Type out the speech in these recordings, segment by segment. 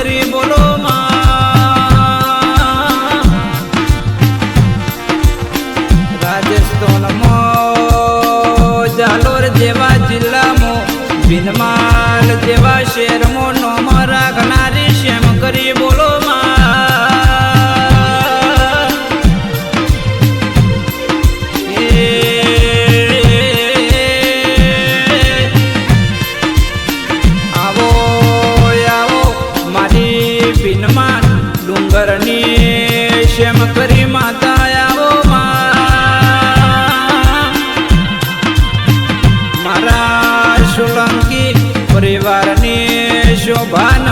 શ્યામ મારી બિનમાં ડુંગરની શેમ કરી માતા આવો મારા સોલંકી પરિવારની શોભાન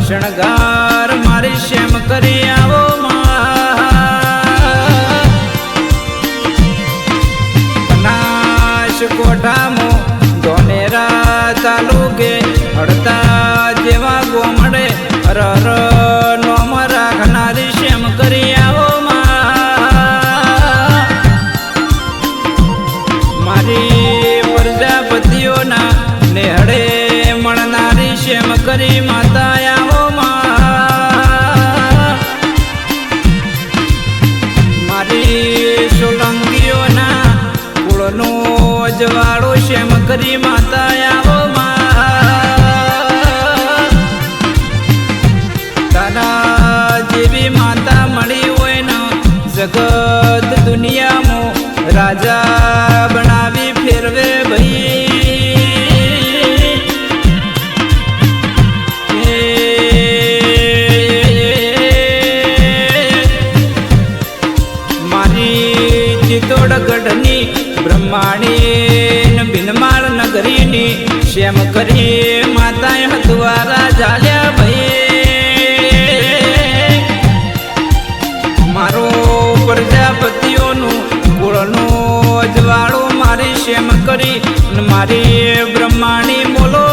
શણગાર મારી શેમ કરી આવો માં. બનાસકોઠામો ધોનેરા તાલુકે હડતા જેવા ગોમડે રર રાજા બનાવી ફેરવે ભાઈ. મારી ચિત્તોડગઢની બ્રહ્માણી બિનમાળ નગરીની શ્યામ કરી માતાએ હતવારા જાલ્યા ભાઈ. મારો પ્રજાપતિઓનું કુળનો અજવાળો મારી શેમ કરી મારી બ્રહ્માણી બોલો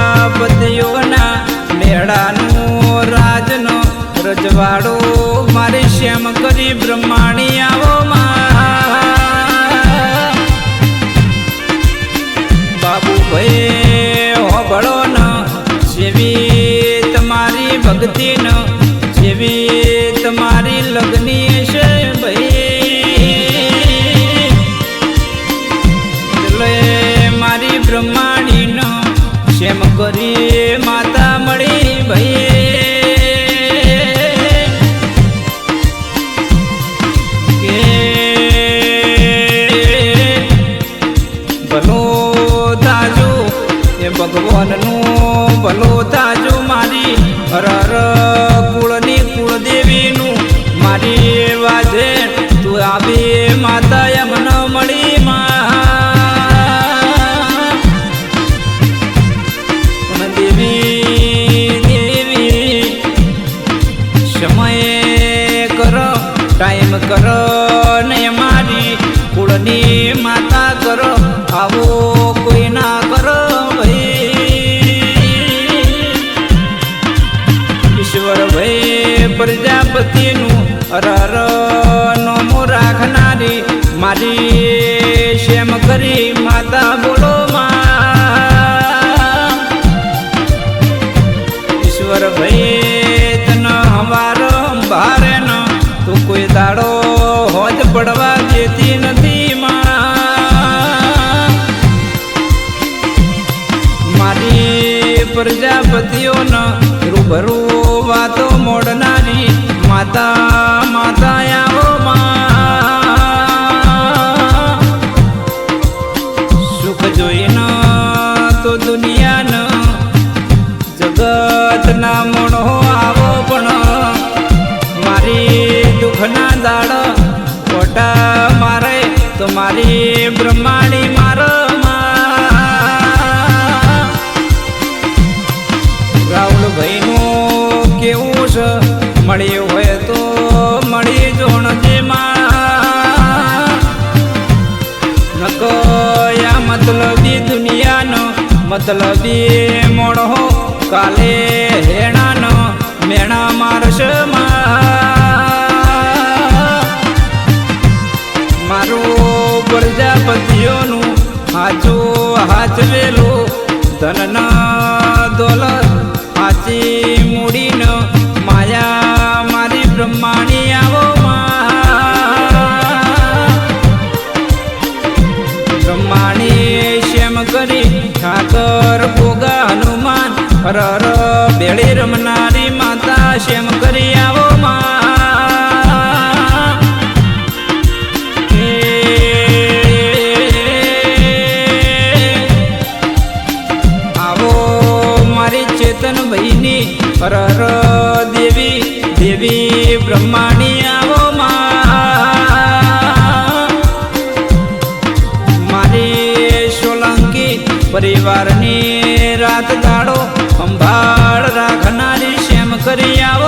પ્રજાપતિઓના મેળાનો રજવાડો મારી શ્યામ કરી બ્રહ્માણી આવો બાબુ ભાઈ હોબળો ન, જેવી તમારી ભક્તિ ભગવાનનું ભલો તાજો મારી. હરર કુળની કુળદેવીનું મારી વાજે તું આવી માતા પ્રજાપતિનું અરર નોમો રાખનારી મારી શેમ કરી માતા બોલો ઈશ્વર ભાઈ તન હવાર ભારે ન તું કોઈ દાડો હોજ પડવા દેતી નથી મારી પ્રજાપતિઓન રૂબરૂ માતા માતા આવો સુખ જોઈને તો દુનિયા ન જગત ના મણો આવો પણ મારી દુઃખના દાડ ખોટા મારે તો મારી બ્રહ્માણી મતલબી મોણો કાલે હેણા ન મેણા મારશ મારો પ્રજાપતિઓનું હાચું હાચવેલું ધનના હનુમાન હર હર બેળી રમનારી માતા શેમ કરી આવો આવો મારી ચેતન ભાઈની દેવી દેવી બ્રહ્માણી આવો મારી સોલંકી પરિવારની રાત દાડો સંભાળ રાખનારી શેમ કરી આવો.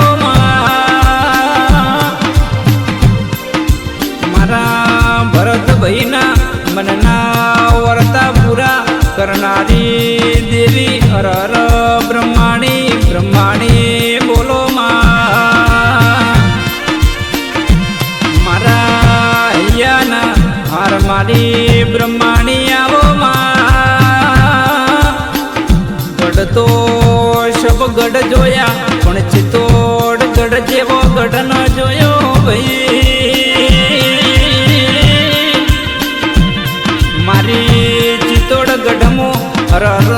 શબ ગઢ જોયા, પણ ચિત્તોડ ગઢ જેવો ગઢ ન જોયો ભાઈ. મારી ચિત્તોડ ગઢમો હર હર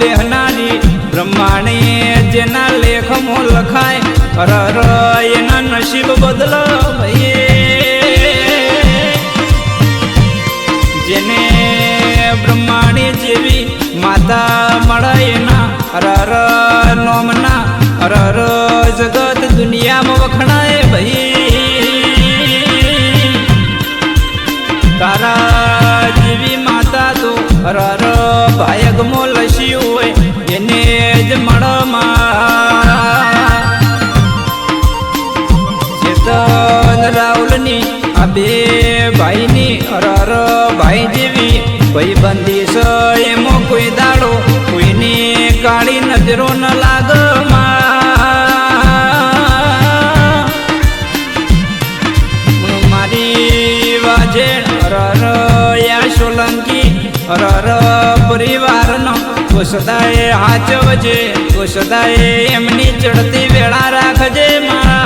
બેહનારી, બ્રહ્માણી જેના લેખમો લખાય, હર હર એના નસીબ બદલો ભાઈ. હર નોમના હર જગત દુનિયામાં વખણાય ભાઈ. તારા જેવી માતા તો હર ભાયગમો લસી હોય, એને જ મળમાં ચેતન રાહુલની આ બે ભાઈની હર ભાઈ જેવી ભાઈ બંદી છે એમાં કોઈ દાડો નજરો ન લાગ મારી વાજે રર યા સોલંકી રર પરિવારનો તો સદાય હાચવજે તો એમની ચડતી વેળા રાખજે મા.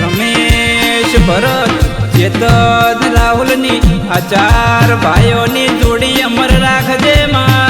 રમેશ ભરત ચેતન રાહુલની આ ચાર ભાઈઓની જોડી અમર રાખજે માં.